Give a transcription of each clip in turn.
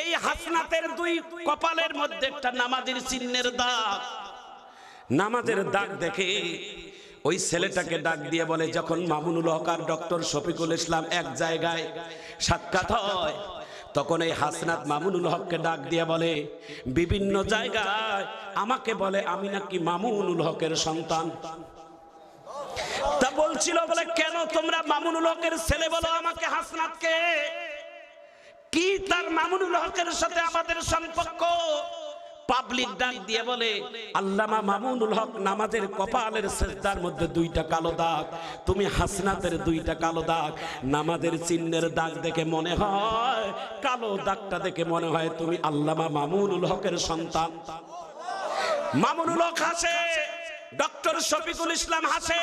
এই হাসনাতের দুই কপালের মধ্যে একটা নামাজের চিহ্নের দাগ। নামাজের দাগ দেখে ওই ছেলেটাকে ডাক দিয়ে বলে, যখন মামুনুল হক আর ডক্টর শফিকুল ইসলাম এক জায়গায় সাক্ষাৎ হয়, তখন এই হাসনাত মামুনুল হককে ডাক দিয়ে বলে, বিভিন্ন জায়গায় আমাকে বলে আমি নাকি মামুনুল হকের সন্তান। তা বলছিল বলে, কেন তোমরা মামুনুল হকের ছেলে বলো আমাকে হাসনাতকে? কি তার মামুনুল হকের সাথে আমাদের সম্পর্ক? পাবলিক ডাক দিয়ে বলে, আল্লামা মামুনুল হক নামাজের কপালের সেজদার মধ্যে দুইটা কালো দাগ, তুমি হাসনাতের দুইটা কালো দাগ, নামাজের চিহ্নের দাগ দেখে মনে হয়, কালো দাগটা দেখে মনে হয় তুমি আল্লামা মামুনুল হকের সন্তান। মামুনুল হক হাসে, ডক্টর শফিকুল ইসলাম হাসে,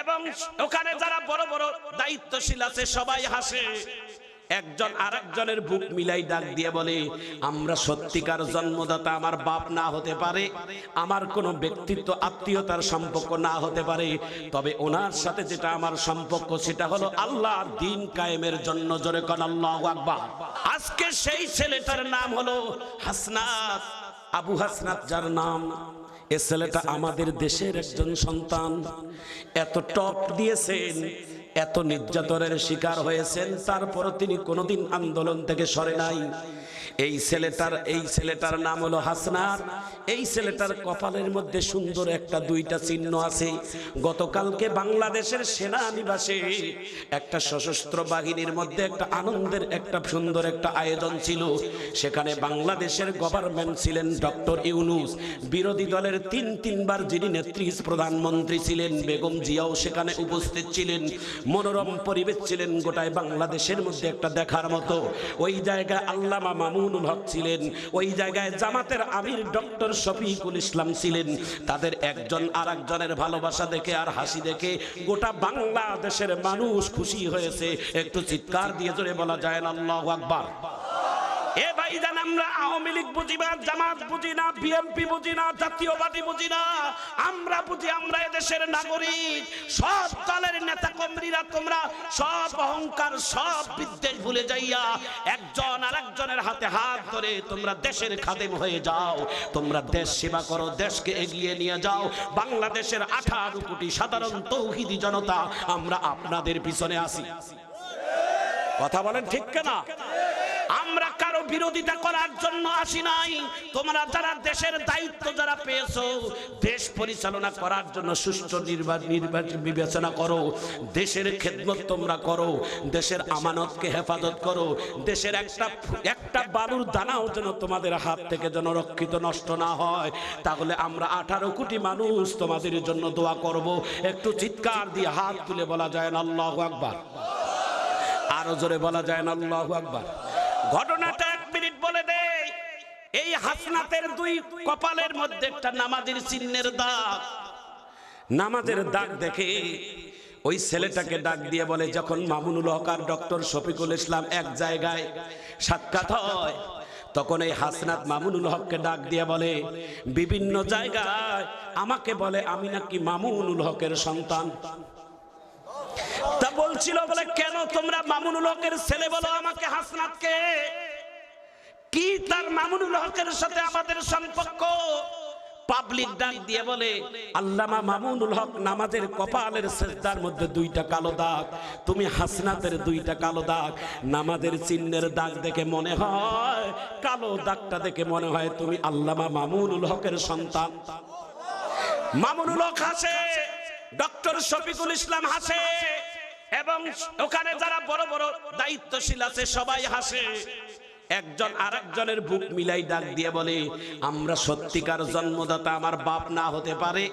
এবং ওখানে যারা বড় বড় দায়িত্বশীল আছে সবাই হাসে। একজন আরেকজনের বুক মিলাই ডাক দিয়ে বলে, আমরা সত্যিকার জন্মদাতা, আমার বাপ না হতে পারে, আমার কোনো ব্যক্তিত্ব, আত্মীয়তার সম্পর্ক না হতে পারে। তবে ওনার সাথে যেটা আমার সম্পর্ক, সেটা হলো আল্লাহর দিন কায়েমের জন্য, জোরে কন আল্লাহ আকবার। আজকে সেই ছেলেটার নাম হলো হাসনাত, আবু হাসনাত যার নাম। এ ছেলেটা আমাদের দেশের একজন সন্তান। এত টপ দিয়েছেন এত নির্যাতনের শিকার হয়েছেন তারপরও তিনি কোনোদিন আন্দোলন থেকে সরে নাই। এই ছেলেটার এই ছেলেটার নাম হলো হাসনার এই ছেলেটার কপালের মধ্যে সুন্দর একটা দুইটা চিহ্ন আছে। গতকালকে বাংলাদেশের সেনানিবাসে একটা সশস্ত্র বাহিনীর মধ্যে একটা আনন্দের একটা সুন্দর একটা আয়োজন ছিল। সেখানে বাংলাদেশের গভর্নমেন্ট ছিলেন ডক্টর ইউনুস। বিরোধী দলের তিন, তিনবার যিনি নেত্রী প্রধানমন্ত্রী ছিলেন, বেগম জিয়াও সেখানে উপস্থিত ছিলেন। মনোরম পরিবেশ ছিলেন গোটায় বাংলাদেশের মধ্যে একটা দেখার মতো। ওই জায়গায় আল্লামা মামুনুল হক ছিলেন। ওই জায়গায় জামাতের আমির ডক্টর শফিকুল ইসলাম ছিলেন। তাদের একজন আর একজনের ভালোবাসা দেখে আর হাসি দেখে গোটা বাংলাদেশের মানুষ খুশি হয়েছে। একটু চিৎকার দিয়ে জোরে বলা যায় না, আল্লাহ আকবার। এ ভাইজান, আমরা আওয়ামী লীগ বুঝি না, জামাত বুঝি না, বিএনপি বুঝি না, জাতীয়বাদী বুঝি না। আমরা বুঝি আমরা এদেশের নাগরিক। সব দলের নেতা কর্মীরা তোমরা, সব অহংকার, সব বিদ্বেষ ভুলে যাইয়া একজন আর একজনের হাতে হাত ধরে তোমরা দেশের খাদেম হয়ে যাও। তোমরা দেশ সেবা করো, দেশকে এগিয়ে নিয়ে যাও। বাংলাদেশের আঠারো কোটি সাধারণ তৌহিদি জনতা, আমরা আপনাদের পিছনে আসি কথা বলেন ঠিক কেনা? আমরা কারও বিরোধিতা করার জন্য আসি নাই। তোমরা যারা দেশের দায়িত্ব যারা পেয়েছ, দেশ পরিচালনা করার জন্য সুষ্ঠু নির্বাচন নির্বাচন বিবেচনা করো। দেশের খেদমত তোমরা করো। দেশের আমানতকে হেফাজত করো। দেশের একটা একটা বালুর দানাও যেন তোমাদের হাত থেকে যেন রক্ষিত নষ্ট না হয়। তাহলে আমরা আঠারো কোটি মানুষ তোমাদের জন্য দোয়া করব। একটু চিৎকার দিয়ে হাত তুলে বলা যায় না, আল্লাহ আকবার। আরও জোরে বলা যায় না, আল্লাহ আকবার। ঘটনাটা এক মিনিট বলে দেই। এই হাসনাতের দুই কপালের মধ্যে একটা নামাজের চিহ্নের দাগ। নামাজের দাগ দেখে ওই ছেলেটাকে ডাক দিয়ে বলে, যখন মামুনুল হক আর ডক্টর শফিকুল ইসলাম এক জায়গায় সাক্ষাৎ হয়, তখন এই হাসনাত মামুনুল হককে ডাক দিয়ে বলে, বিভিন্ন জায়গায় আমাকে বলে আমি নাকি মামুনুল হকের সন্তান। বলছিল বলে, কেন তোমরা মামুনুল হকের ছেলে বলো আমাকে হাসনাতকে? কি তার মামুনুল হকের সাথে আমাদের সম্পর্ক? পাবলিক ডাক দিয়ে বলে, আল্লামা মামুনুল হক নামাজের কপালের সেজদার মধ্যে দুইটা কালো দাগ। তুমি হাসনাতের দুইটা কালো দাগ। নামাজের চিহ্নের দাগ দেখে মনে হয়, কালো দাগটা দেখে মনে হয় তুমি আল্লামা মামুনুল হকের সন্তান। মামুনুল হক হাসে, ডক্টর শফিকুল ইসলাম হাসে। এবং ওখানে যারা বড় বড় দায়িত্বশীল আছে, সবাই হাসে। একজন আরেকজনের বুক মিলাই ডাক দিয়ে বলে, আমরা সত্যিকার জন্মদাতা, আমার বাপ না হতে পারে,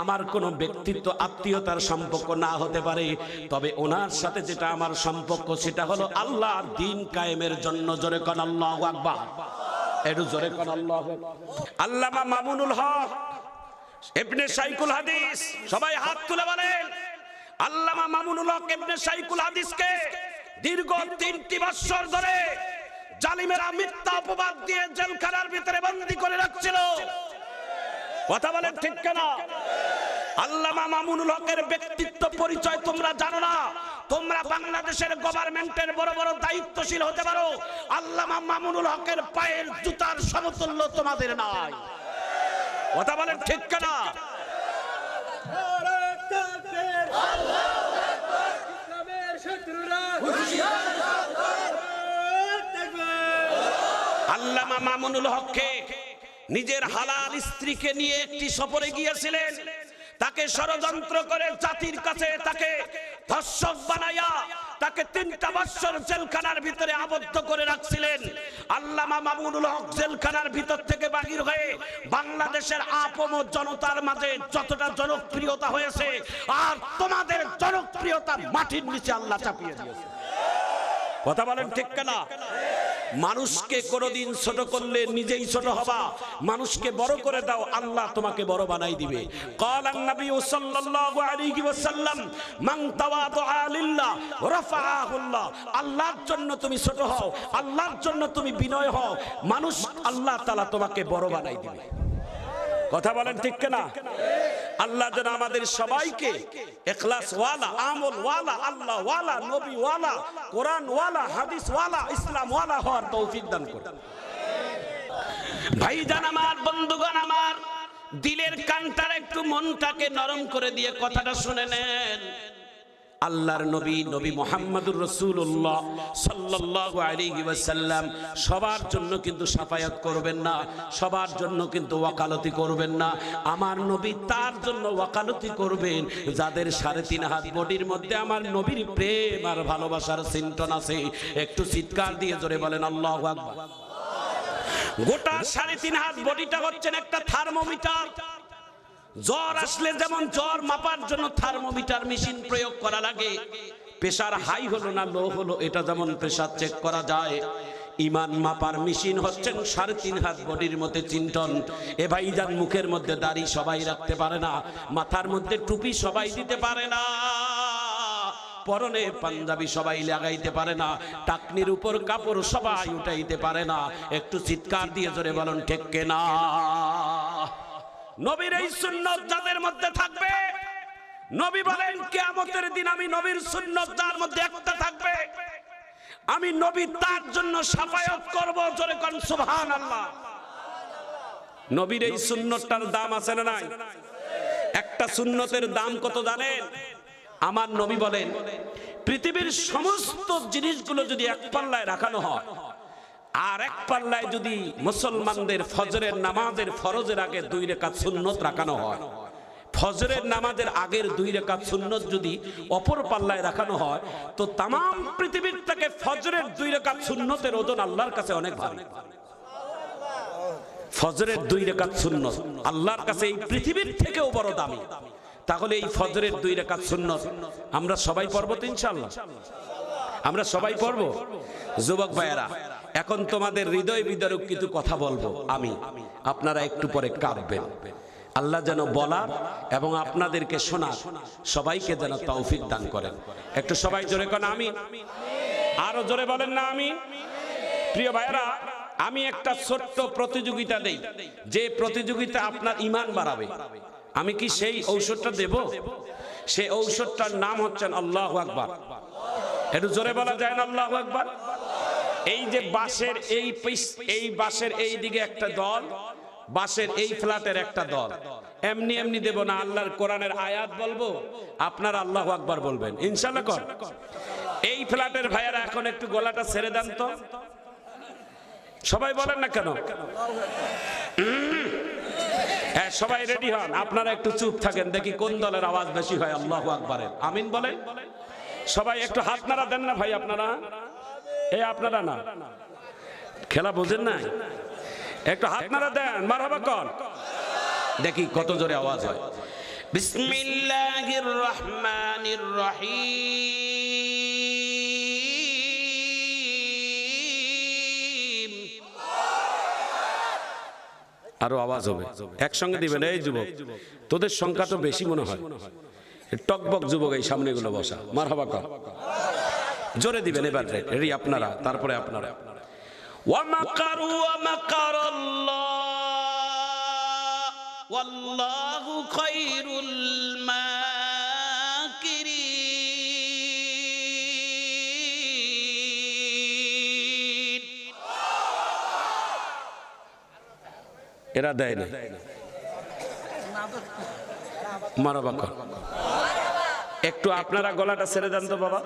আমার কোনো ব্যক্তিত্ব, আত্মীয়তার সম্পর্ক না হতে পারে। তবে ওনার সাথে যেটা আমার সম্পর্ক, সেটা হলো আল্লাহ দিন কায়েমের জন্য জোরে কন আল্লাহ আকবার। একটু জোরে কন আল্লাহ মামুনুল হক, ইবনে সাইকুল হাদিস, সবাই হাত তুলে বলেন আল্লামা মামুনুল হক ইবনে সাইকুল হাদিসকে দীর্ঘ তিনটি বছর ধরে জালিমেরা মিথ্যা অপবাদ দিয়ে জেলখানার ভিতরে বন্দী করে রাখছিল। কথা বলেন ঠিক কেনা? আল্লামা মামুনুল হকের ব্যক্তিত্ব পরিচয় তোমরা জানো না। তোমরা বাংলাদেশের গভর্নমেন্টের বড় বড় দায়িত্বশীল হতে পারো। আল্লামা মামুনুল হকের পায়ের জুতার সমতুল্য তোমাদের নাই। কথা বলেন ঠিক কেনা? আল্লামা মামুনুল হককে নিজের হালাল স্ত্রীকে নিয়ে একটি সফরে গিয়েছিলেন। তাকে ষড়যন্ত্র করে জাতির কাছে তাকে ধর্ষক তাকে তিনটা বৎসর জেলখানার ভিতরে আবদ্ধ করে রাখছিলেন। আল্লামা মামুনুল হক জেলখানার ভিতর থেকে বাহির হয়ে বাংলাদেশের আপম জনতার মাঝে যতটা জনপ্রিয়তা হয়েছে, আর তোমাদের জনপ্রিয়তা মাটির নিচে আল্লাহ চাপিয়ে দিয়েছে। কথা বলেন ঠিক কেনা? মানুষকে কোনোদিন ছোট করলে নিজেই ছোট হবা মানুষকে বড় করে দাও আল্লাহ তোমাকে বড় বানাই দিবে قال النبي صلى الله عليه وسلم من تواضع لله رفعه الله আল্লাহর জন্য তুমি ছোট হও আল্লাহর জন্য তুমি বিনয় হও মানুষ আল্লাহ তাআলা তোমাকে বড় বানাই দিবে কথা বলেন ঠিক কিনা আল্লাহ যেন আমাদের সবাইকে এখলাস ওয়ালা আমল ওয়ালা আল্লাহ ওয়ালা নবী ওয়ালা কোরআন ওয়ালা হাদিস ওয়ালা ইসলাম ওয়ালা হওয়ার তৌফিক দান করে ভাইজান আমার, বন্ধুগণ আমার, দিলের কানটার একটু মনটাকে নরম করে দিয়ে কথাটা শুনে নেন। আল্লাহর নবী নবী মোহাম্মদুর রসুল্লাহ সাল্লাল্লাহু আলাইহি ওয়াসাল্লাম। সবার জন্য কিন্তু সাফায়াত করবেন না, সবার জন্য কিন্তু ওয়াকালতি করবেন না। আমার নবী তার জন্য ওয়াকালতি করবেন। যাদের সাড়ে তিন হাত বডির মধ্যে আমার নবীর প্রেম আর ভালোবাসার চিন্তন আছে, একটু চিৎকার দিয়ে জোরে বলেন, আল্লাহু গোটা সাড়ে তিন হাত বডিটা হচ্ছেন একটা থার্মোমিটার। জ্বর আসলে যেমন জ্বর মাপার জন্য থার্মোমিটার মেশিন প্রয়োগ করা লাগে। প্রেশার হাই হলো না লো হলো, এটা যেমন প্রেশার চেক করা যায়। ইমান মাপার মেশিন হচ্ছেন সাড়ে তিন হাত বডির মধ্যে চিন্তন। এ ভাইজান মুখের মধ্যে দাড়ি সবাই রাখতে পারে না, মাথার মধ্যে টুপি সবাই দিতে পারে না। পরনে পাঞ্জাবি সবাই লাগাইতে পারে না, টাকনির উপর কাপড় সবাই উঠাইতে পারে না। একটু চিৎকার দিয়ে জোরে বলুন, ঠেককে না। নবীর এই সুন্নত যাদের মধ্যে থাকবে, নবী বলেন, কিয়ামতের দিন আমি নবীর সুন্নত যার মধ্যে একটা থাকবে, আমি নবী তার জন্য সাফায়াত করব, জোরে কোন, সুবহানাল্লাহ। নবীর এই সুন্নতটার দাম আছে না নাই? একটা সুন্নতের দাম কত জানেন? আমার নবী বলেন, পৃথিবীর সমস্ত জিনিসগুলো যদি এক পাল্লায় রাখানো হয় আর এক পাল্লায় যদি মুসলমানদের ফজরের নামাজের ফরজের আগে দুই রেখাত সুন্নত রাখানো হয়, ফজরের নামাজের আগের দুই রেখাত সুন্নত যদি অপর পাল্লায় রাখানো হয়, তো তাম পৃথিবীর থেকে ফজরের দুই রেখাত সুন্নতের ওজন আল্লাহর কাছে অনেক ভারী। ফজরের দুই রেখাত সুন্নত আল্লাহর কাছে এই পৃথিবীর থেকেও বড় দামি। তাহলে এই ফজরের দুই রেখাত সুন্নত আমরা সবাই পড়ব তো ইনশাল্লাহ আমরা সবাই পড়ব? যুবক ভাইয়েরা এখন তোমাদের হৃদয় বিদারক কিছু কথা বলব, আমি। আপনারা একটু পরে কাঁদবেন। আল্লাহ যেন বলার এবং আপনাদেরকে শোনার সবাইকে যেন তৌফিক দান করেন। একটু সবাই জোরে কেন, আমি। আরও জোরে বলেন না, আমি। প্রিয় ভাইয়েরা, আমি একটা ছোট্ট প্রতিযোগিতা দেই। যে প্রতিযোগিতা আপনার ইমান বাড়াবে। আমি কি সেই ঔষধটা দেব? সেই ঔষধটার নাম হচ্ছেন আল্লাহ আকবার। একটু জোরে বলা যায় না আল্লাহ আকবার? এই যে বাসের এই এই বাসের এই দিকে একটা দল বাসের এই ফ্ল্যাটের একটা দল। এমনি এমনি দেব না, আল্লাহর কোরআনের আয়াত বলব? আপনার আল্লাহ আকবার বলবেন। ইনশাল্লাহ কর। এই ফ্ল্যাটের ভাইয়ারা এখন একটু গলাটা ছেড়ে দেন তো। সবাই বলেন না কেন। হ্যাঁ সবাই রেডি হন। আপনারা একটু চুপ থাকেন, দেখি কোন দলের আওয়াজ বেশি হয়। আল্লাহ আকবরের। আমিন বলেন? সবাই একটু হাত নাড়া দেন না ভাই আপনারা। এই আপনারা না। খেলা বোঝেন না একটু হাত নাড়া দেন, মারহাবা কর। দেখি কত জোরে আওয়াজ হয়। বিসমিল্লাহির রহমানির রহিম আরও আওয়াজ হবে। একসঙ্গে দিবেন, এই যুবক। তোদের সংখ্যা তো বেশি মনে হয়। টকবক যুবক এই সামনেগুলো বসা। মার হবা কর। জোরে দিবেন এবার। রেডি আপনারা, তারপরে আপনারা। এরা দেয় না মারাবাকা একটু আপনারা গলাটা ছেড়ে দেন তো বাবা।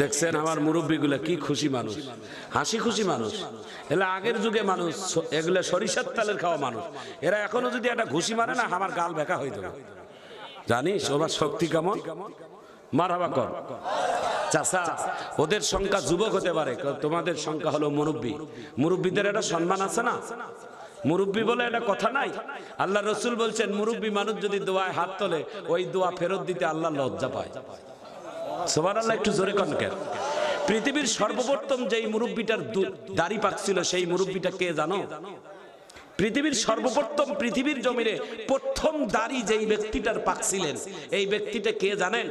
দেখছেন আমার মুরব্বীগুলো কি খুশি মানুষ, হাসি খুশি মানুষ। এলা আগের যুগে মানুষ, এগুলা সরিষার তালের খাওয়া মানুষ। এরা এখনও যদি একটা ঘুষি মারে না, আমার গাল বেকা হয়ে যাবে। জানিস ওবার শক্তি কেমন? কর। চাষা ওদের সংখ্যা যুবক হতে পারে তোমাদের সংখ্যা হলো মুরব্বী। মুরব্বীদের একটা সম্মান আছে না? মুরব্বী বলে একটা কথা নাই। আল্লাহ রসুল বলছেন, মুরব্বী মানুষ যদি দোয়ায় হাত তোলে, ওই দোয়া ফেরত দিতে আল্লাহ লজ্জা পায়। সোমান আল্লাহ একটু জোরে কন কেন? পৃথিবীর সর্বপ্রথম যেই মুরব্বীটার দাড়ি পাকছিল, সেই মুরব্বীটা কে জানো? পৃথিবীর সর্বপ্রথম পৃথিবীর জমিনে প্রথম দাড়ি যেই ব্যক্তিটার পাকছিলেন, এই ব্যক্তিটা কে জানেন?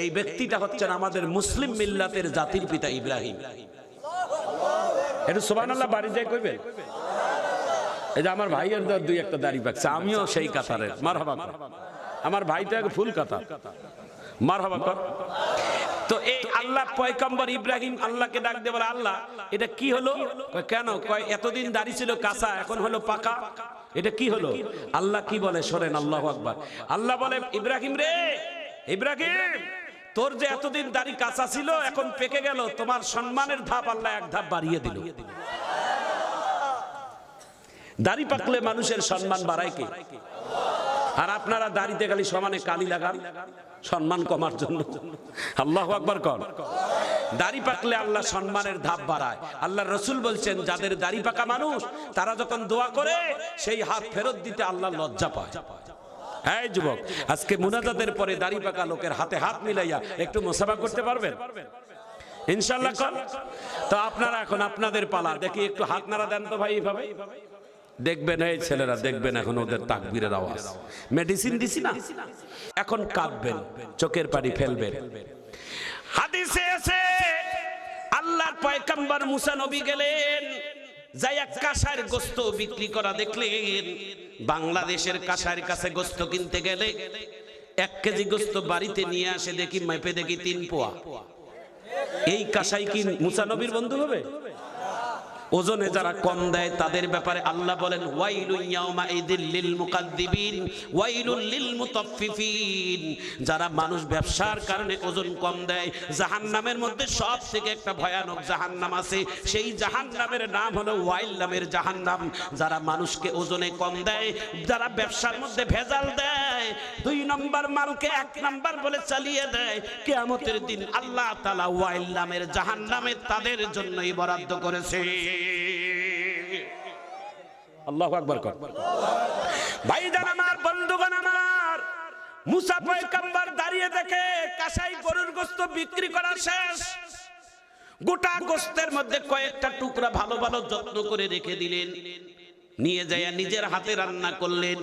এই ব্যক্তিটা হচ্ছেন আমাদের মুসলিম মিল্লাতের জাতির পিতা ইব্রাহিম। একটু সোমান আল্লাহ বাড়ি যাই কইবেন? এই যে আমার ভাইয়ের দর দুই একটা দাড়ি পাকছে, আমিও সেই কাতারের। মার আমার ভাই তো এক ফুল কাতার। মার হবা তো এই আল্লাহ পয়কম্বর ইব্রাহিম আল্লাহকে ডাক দিয়ে বলে, আল্লাহ, এটা কি হলো? কেন? কয়, এতদিন দাড়ি ছিল কাঁচা, এখন হলো পাকা। এটা কি হলো? আল্লাহ কি বলে? শোনেন, আল্লাহ আকবার। আল্লাহ বলে, ইব্রাহিম রে, ইব্রাহিম, তোর যে এতদিন দাড়ি কাঁচা ছিল, এখন পেকে গেল। তোমার সম্মানের ধাপ আল্লাহ এক ধাপ বাড়িয়ে দিল। দাড়ি পাকলে মানুষের সম্মান বাড়ায় কি? আর আপনারা দাড়িতে খালি সমানে কালি লাগান। সম্মান কমার জন্য। আল্লাহ আকবার কর। দাড়ি পাকলে আল্লাহ সম্মানের ধাপ বাড়ায়। আল্লাহ রসুল বলছেন, যাদের দাড়ি পাকা মানুষ, তারা যখন দোয়া করে, সেই হাত ফেরত দিতে আল্লাহ লজ্জা পায়। যুবক, আজকে মুনাজাতের পরে দাড়ি পাকা লোকের হাতে হাত মিলাইয়া একটু মোসাফা করতে পারবেন? ইনশাল্লাহ তো আপনারা এখন আপনাদের পালা, দেখি একটু হাত নাড়া দেন তো ভাই এইভাবে। দেখবেন, এই ছেলেরা দেখবেন এখন ওদের তাকবীরের আওয়াজ। মেডিসিন দিছি না। এখন কাঁদবেন, চোখের পানি ফেলবেন। হাদিসে আছে, আল্লাহর পয়গম্বর মুসা নবী গেলেন যাই এক কাঁসার গোস্ত বিক্রি করা দেখলেন। বাংলাদেশের কাঁসার কাছে গোস্ত কিনতে গেলে এক কেজি গোস্ত বাড়িতে নিয়ে আসে দেখি মেপে দেখি তিন পোয়া। এই কাঁসাই কি মুসা নবীর বন্ধু হবে? ওজনে যারা কম দেয়, তাদের ব্যাপারে আল্লাহ বলেন যারা মানুষ ব্যবসার কারণে ওজন কম দেয়, জাহান্নামের মধ্যে সব থেকে একটা ভয়ানক জাহান্নাম আছে। সেই জাহান্নামের নাম হলো ওয়াইল নামের জাহান্নাম। যারা মানুষকে ওজনে কম দেয়, যারা ব্যবসার মধ্যে ভেজাল দেয়, দুই নম্বর মালকে এক নম্বর বলে চালিয়ে দেয়। কিয়ামতের দিন আল্লাহ তালা ওয়াইল নামের জাহান্নামে তাদের জন্যই বরাদ্দ করেছে। আল্লাহু আকবর কর। ভাইজান আমার, বন্ধুগণ আমার, মুসা পয়গম্বর দাঁড়িয়ে দেখে কাসাই গরুর গোস্ত বিক্রি করা শেষ। গোটা গোস্তের মধ্যে কয়েকটা টুকরা ভালো ভালো যত্ন করে রেখে দিলেন। নিয়ে যাইয়া নিজের হাতে রান্না করলেন।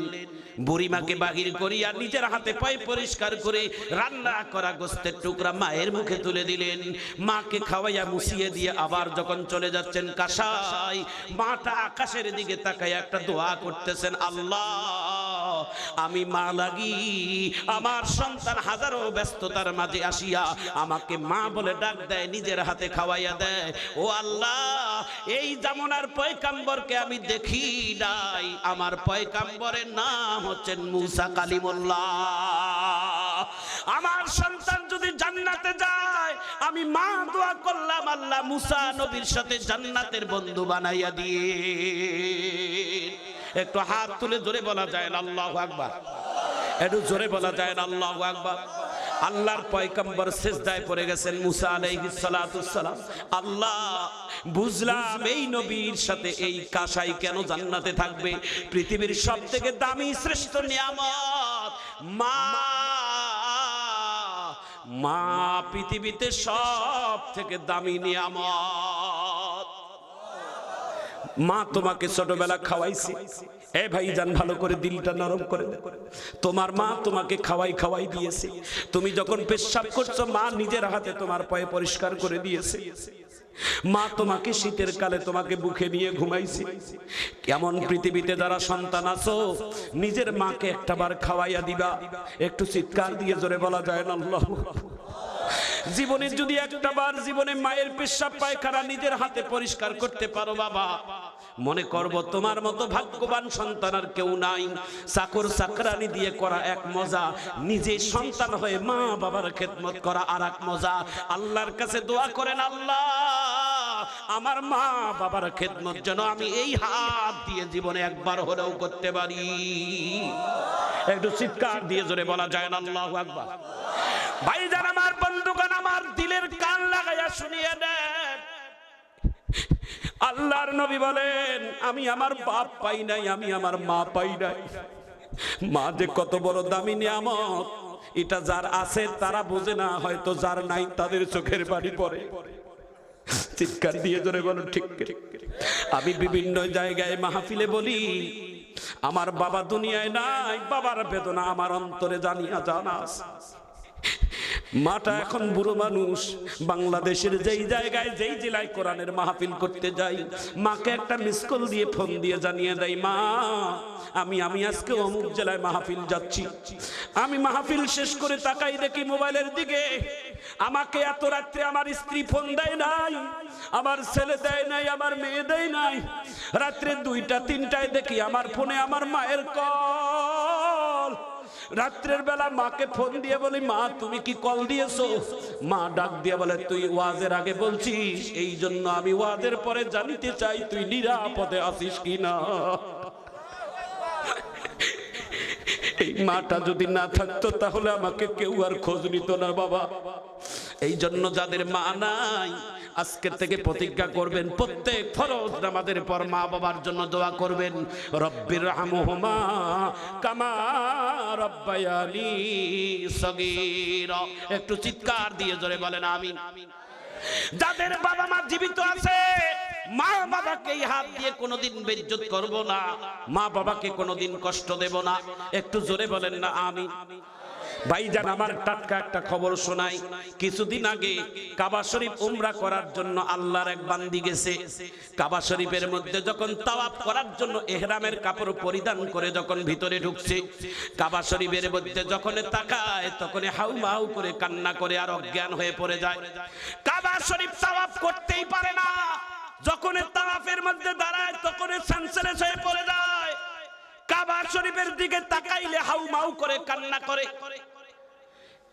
বুড়িমাকে বাহির করিয়া নিজের হাতে পায়ে পরিষ্কার করে রান্না করা গোস্তের টুকরা মায়ের মুখে তুলে দিলেন। মাকে খাওয়াইয়া মুছিয়ে দিয়ে আবার যখন চলে যাচ্ছেন কাসাই মাটা আকাশের দিকে তাকাইয়া একটা দোয়া করতেছেন, আল্লাহ, আমি মা লাগি, আমার সন্তান হাজারো ব্যস্ততার মাঝে আসিয়া আমাকে মা বলে ডাক দেয়, নিজের হাতে খাওয়াইয়া দেয়। ও আল্লাহ এই জামনার পয়কাম্বরকে আমি দেখি নাই। আমার পয়কাম্বরের নাম হচ্ছেন মুসা কালিমুল্লাহ। আমার সন্তান যদি জান্নাতে যায়, আমি মা দোয়া করলাম আল্লাহ মুসা নবীর সাথে জান্নাতের বন্ধু বানাইয়া দিয়ে একটু হাত তুলে জোরে বলা যায় আল্লাহ আকবার। একটু জোরে বলা যায় আল্লাহ আকবার। আল্লাহর পয়গম্বর সেজদায় পড়ে গেছেন মুসা আলাইহিস সালাম। আল্লাহ, বুঝলাম এই নবীর সাথে এই কাসাই কেন জান্নাতে থাকবে? পৃথিবীর সবথেকে দামি শ্রেষ্ঠ নিয়ামত। মা মা পৃথিবীতে সব থেকে দামি নিয়ামত। মা তোমাকে ছোটবেলা খাওয়াইছে। এ ভাই যান ভালো করে দিলটা নরম করে। তোমার মা তোমাকে খাওয়াই খাওয়াই দিয়েছে। তুমি যখন পেশাব করছ, মা নিজের হাতে তোমার পায়ে পরিষ্কার করে দিয়েছে। মা তোমাকে শীতের কালে তোমাকে বুকে নিয়ে ঘুমাইছে। কেমন পৃথিবীতে যারা সন্তান আছো, নিজের মাকে একটাবার খাওয়াইয়া দিবা। একটু চিৎকার দিয়ে জোরে বলা যায় না, আল্লাহ। জীবনে যদি একটা বার জীবনে মায়ের পেশাব পায়খানা নিজের হাতে পরিষ্কার করতে পারো, বাবা। মনে করব তোমার মতো ভাগ্যবান সন্তান আর কেউ নাই। চাকর চাকরানি দিয়ে করা এক মজা, নিজে সন্তান হয়ে মা বাবার খেদমত করা আর এক মজা। আল্লাহর কাছে দোয়া করেন, আল্লাহ, আমার মা বাবার খেদমত যেন আমি এই হাত দিয়ে জীবনে একবার হলেও করতে পারি। একটু চিৎকার দিয়ে জোরে বলা যায় না, আল্লাহ আকবার। ভাইজান আমার বন্ধুগণ, আমার দিলের কান লাগাইয়া শুনিয়ে দেন। আল্লাহর নবী বলেন, আমি আমার বাপ পাই নাই, আমি আমার মা পাই নাই মা যে কত বড় দামি নিয়ামত এটা যার আছে, তারা বোঝে না, হয়তো যার নাই, তাদের চোখের বাড়ি পড়ে চিৎকার দিয়ে ধরে বলো ঠিক। আমি বিভিন্ন জায়গায় মাহফিলে বলি, আমার বাবা দুনিয়ায় নাই, বাবার বেদনা আমার অন্তরে জানিয়া জানা আছে। মাটা এখন বুড়ো মানুষ। বাংলাদেশের যেই জায়গায়, যেই জেলায় কোরআনের মাহফিল করতে যাই, মাকে একটা মিস কল দিয়ে ফোন দিয়ে জানিয়ে দেয়, মা, আমি আমি আজকে অমুক জেলায় মাহফিল যাচ্ছি। আমি মাহফিল শেষ করে তাকাই দেখি মোবাইলের দিকে। আমাকে এত রাত্রে আমার স্ত্রী ফোন দেয় নাই, আমার ছেলে দেয় নাই, আমার মেয়ে দেয় নাই। রাত্রে দুইটা, তিনটায় দেখি আমার ফোনে আমার মায়ের কল রাত্রের বেলা মাকে ফোন দিয়ে বলি, মা, তুমি কি কল দিয়েছ? মা ডাক দিয়ে বলে, তুই ওয়াজের আগে বলছিস, এই জন্য আমি ওয়াজের পরে জানিতে চাই তুই নিরাপদে আসিস কিনা? এই মাটা যদি না থাকতো, তাহলে আমাকে কেউ আর খোঁজ নিত না, বাবা। এই জন্য যাদের মা নাই আজকের থেকে প্রতিজ্ঞা করবেন, প্রত্যেক ফরজ নামাজের পর মা বাবার জন্য দোয়া করবেন। রব্বির রাহমুহুমা কামা রব্বায়ানি সগীর। একটু চিৎকার দিয়ে জোরে বলেন, আমিন। যাদের বাবা মা জীবিত আছে, মা বাবাকে হাত দিয়ে কোনোদিন বেজ্জত করব না, মা বাবাকে কোনোদিন কষ্ট দেব না। একটু জোরে বলেন না আমি ভাইজান, আমার টাটকা একটা খবর শোনাই। কিছুদিন আগে কাবা শরীফ উমরা করার জন্য আল্লাহর এক বান্দি গেছে। কাবা শরীফের মধ্যে যখন তাওয়াফ করার জন্য এহরামের কাপড় পরিধান করে যখন ভিতরে ঢুকছে, কাবা শরীফের মধ্যে যখন তাকায়, তখন হাউ মাউ করে কান্না করে আর অজ্ঞান হয়ে পড়ে যায়। কাবা শরীফ তাওয়াফ করতেই পারে না। যখন তাওয়াফের মধ্যে দাঁড়ায়, তখন সেন্সলেস হয়ে পড়ে যায়। কাবা শরীফের দিকে তাকাইলে হাউ মাউ করে, কান্না করে।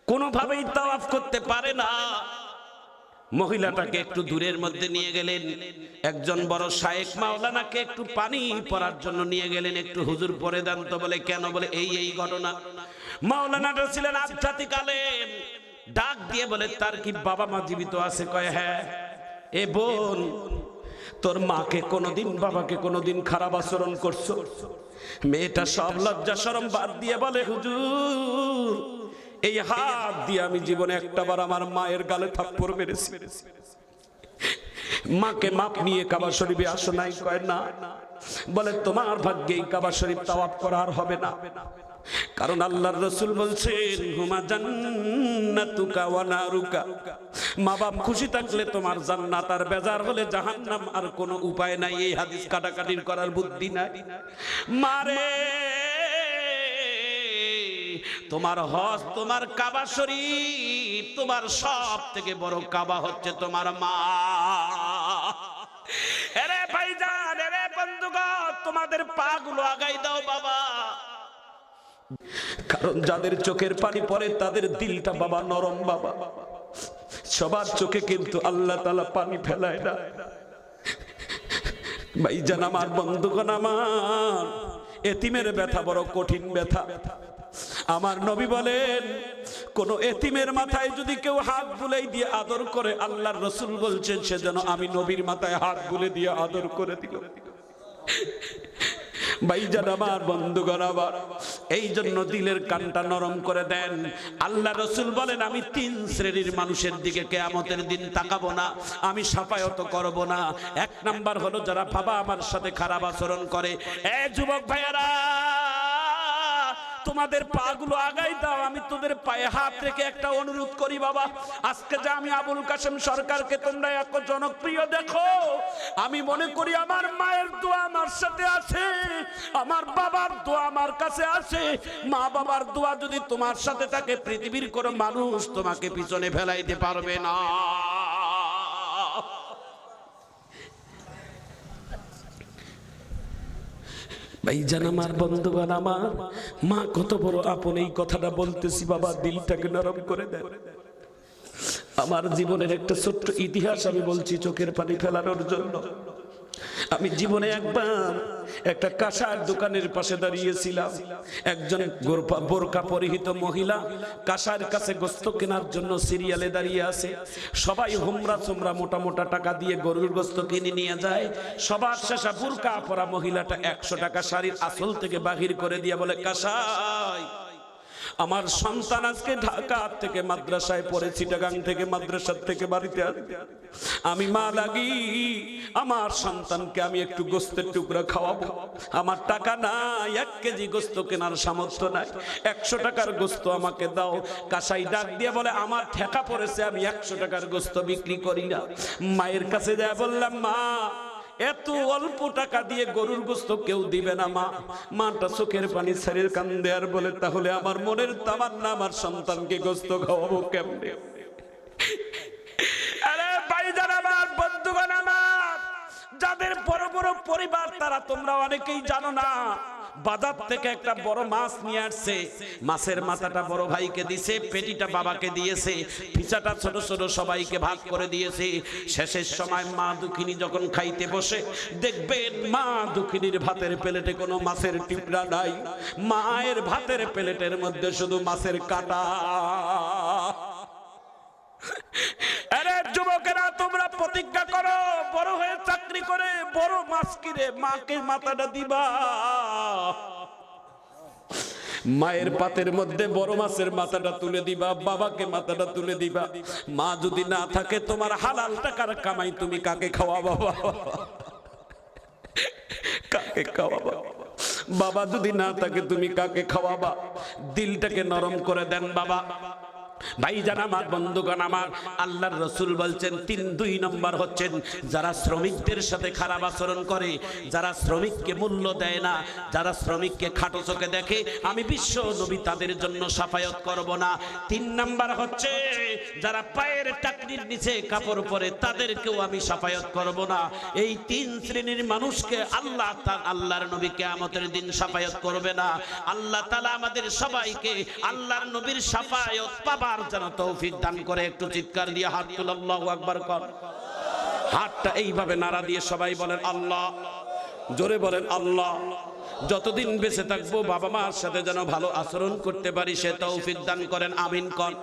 কোনোভাবেই তাওয়াফ করতে পারে না। মহিলাটাকে একটু দূরের মধ্যে নিয়ে গেলেন। একজন বড় শায়েক মাওলানাকে একটু পানি পরার জন্য নিয়ে গেলেন। একটু হুজুর পরে দেন তো বলে, কেন বলে, এই এই ঘটনা। মাওলানাটা ছিলেন আধ্যাত্মিক আলেম ডাক দিয়ে বলে, তার কি বাবা মা জীবিত আছে? কয় হ্যাঁ। এ বোন তোর মাকে কোনোদিন, বাবাকে কোনোদিন খারাপ আচরণ করছ? মেয়েটা সব লজ্জা সরম বাদ দিয়ে বলে, হুজুর, এই হাত দিয়ে আমি জীবনে একটাবার আমার মায়ের গালে থাপ্পড় মেরেছি। মাকে মাপ নিয়ে কাবা শরীফে আসো নাই, কয় না? বলে, তোমার ভাগ্যে এই কাবা শরীফ তাওয়াব করা আর হবে না। কারণ আল্লাহর রসুল বলছেন, হুমা জান্নাতুকা ওয়া নারুকা। মা বাপ খুশি থাকলে তোমার জান্নাত আর বেজার হলে জাহান্নাম আর কোনো উপায় নাই। এই হাদিস কাটাকাটির করার বুদ্ধি নাই। মারে তোমার হজ, তোমার কাবা শরীফ, তোমার সব থেকে বড় কাবা হচ্ছে তোমার মা। এরে ভাইজান, এরে বন্ধুগণ, তোমাদের পা গুলো আগাই দাও বাবা। কারণ যাদের চোখের পানি পড়ে, তাদের দিলটা বাবা নরম বাবা। সবার চোখে কিন্তু আল্লাহ তালা পানি ফেলায় না। ভাইজান আমার বন্ধুগণ আমার, এতিমের ব্যথা বড় কঠিন ব্যথা। আমার নবী বলেন, কোন এতিমের মাথায় যদি কেউ হাত বুলাই দিয়ে আদর করে, আল্লাহর রসুল বলছেন, সে যেন আমি নবীর মাথায় হাত বুলে দিয়ে আদর করে দিল। ভাইজান আমার বন্ধুগণ আবার এই জন্য দিলের কানটা নরম করে দেন। আল্লাহ রসুল বলেন, আমি তিন শ্রেণির মানুষের দিকে কেয়ামতের দিন তাকাবো না, আমি সাফায়ত করব না। এক নাম্বার হলো, যারা বাবা আমার সাথে খারাপ আচরণ করে। এ যুবক ভাইয়ারা! তোমাদের পা গুলো আগাই দাও, আমি তোদের পায়ে হাত রেখে একটা অনুরোধ করি বাবা। আজকে যে আমি আবুল কাসেম সরকারকে তোমরা এত জনপ্রিয় দেখো, আমি মনে করি আমার মায়ের দোয়া আমার সাথে আছে, আমার বাবার দোয়া আমার কাছে আছে। মা বাবার দোয়া যদি তোমার সাথে থাকে, পৃথিবীর কোনো মানুষ তোমাকে পিছনে ফেলাইতে পারবে না। ভাইজান আমার বন্ধুগণ আমার, মা কত বড় আপন এই কথাটা বলতেছি, বাবা, দিলটাকে নরম করে দেয় আমার জীবনের একটা ছোট্ট ইতিহাস আমি বলছি, চোখের পানি ফেলানোর জন্য। আমি জীবনে একবার একটা কাঁসার দোকানের পাশে দাঁড়িয়েছিলাম। একজন বোরকা পরিহিত মহিলা কাঁসার কাছে গোস্ত কেনার জন্য সিরিয়ালে দাঁড়িয়ে আছে। সবাই হোমরা চোমরা মোটা মোটা টাকা দিয়ে গরুর গোস্ত কিনে নিয়ে যায়। সবার শেষে বোরকা পরা মহিলাটা একশো টাকা শাড়ির আসল থেকে বাহির করে দিয়ে বলে, কাঁসাই। আমার সন্তান আজকে ঢাকা থেকে মাদ্রাসায় পড়ে চিটাগাং থেকে মাদ্রাসার থেকে বাড়িতে আমি মা লাগি, আমার সন্তানকে আমি একটু গোস্তের টুকরা খাওয়াবো। আমার টাকা নাই, এক কেজি গোস্ত কেনার সামর্থ্য নাই। একশো টাকার গোস্ত আমাকে দাও। কাসাই ডাক দিয়ে বলে, আমার ঠেকা পড়েছে, আমি একশো টাকার গোস্ত বিক্রি করি না। মায়ের কাছে যায় বললাম, মা এত অল্প টাকা দিয়ে গরুর গোস্ত কেউ দিবে না, মা। মাটা চোখের পানি ছাড়ির কান্দে আর বলে, তাহলে আমার মনের তামান্না, আমার সন্তানকে গোস্ত খাওয়াবো কেমনে? আরে যাদের বড় বড় পরিবার, তারা তোমরা অনেকেই জানো না। বাজার থেকে একটা বড় মাছ নিয়ে আসছে। মাছের মাথাটা বড় ভাইকে দিয়েছে পেটিটা বাবাকে দিয়েছে। পিচাটা ছোট ছোট সবাইকে ভাগ করে দিয়েছে। শেষের সময় মা দুঃখিনী যখন খাইতে বসে, দেখবেন মা দুঃখিনীর ভাতের প্লেটে কোনো মাছের টিপড়া নাই। মায়ের ভাতের প্লেটের মধ্যে শুধু মাছের কাটা। মায়ের পাতের মধ্যে বড় মাছের মাথাটা তুলে দিবা, বাবাকে মাথাটা তুলে দিবা। মা যদি না থাকে, তোমার হালাল টাকার কামাই তুমি কাকে খাওয়া বাবা কাকে খাওয়াবা? বাবা যদি না থাকে, তুমি কাকে খাওয়াবা? দিলটাকে নরম করে দেন বাবা। ভাইজান আমার, বন্ধুগণ আমার, আল্লাহর রসুল বলছেন, তিন, দুই নম্বর হচ্ছেন, যারা শ্রমিকদের সাথে খারাপ আচরণ করে, যারা শ্রমিককে মূল্য দেয় না, যারা শ্রমিককে খাটো চোখে দেখে, আমি বিশ্ব নবী তাদের জন্য সাফায়ত করব না। তিন নাম্বার হচ্ছে, যারা পায়ের টাকনির নিচে কাপড় পরে, তাদেরকেও আমি সাফায়ত করব না। এই তিন শ্রেণির মানুষকে আল্লাহ তার আল্লাহর নবী কেয়ামতের দিন সাফায়ত করবে না। আল্লাহ তালা আমাদের সবাইকে আল্লাহর নবীর সাফায়ত পাবার যেন তৌফিক দান করে, একটু চিৎকার দিয়ে হাত তুল্লাহ একবার কর। হাতটা এইভাবে নাড়া দিয়ে সবাই বলেন, আল্লাহ। জোরে বলেন, আল্লাহ। যতদিন বেঁচে থাকব, বাবা মার সাথে যেন ভালো আচরণ করতে পারি, সে তৌফিক দান করেন, আমিন কর।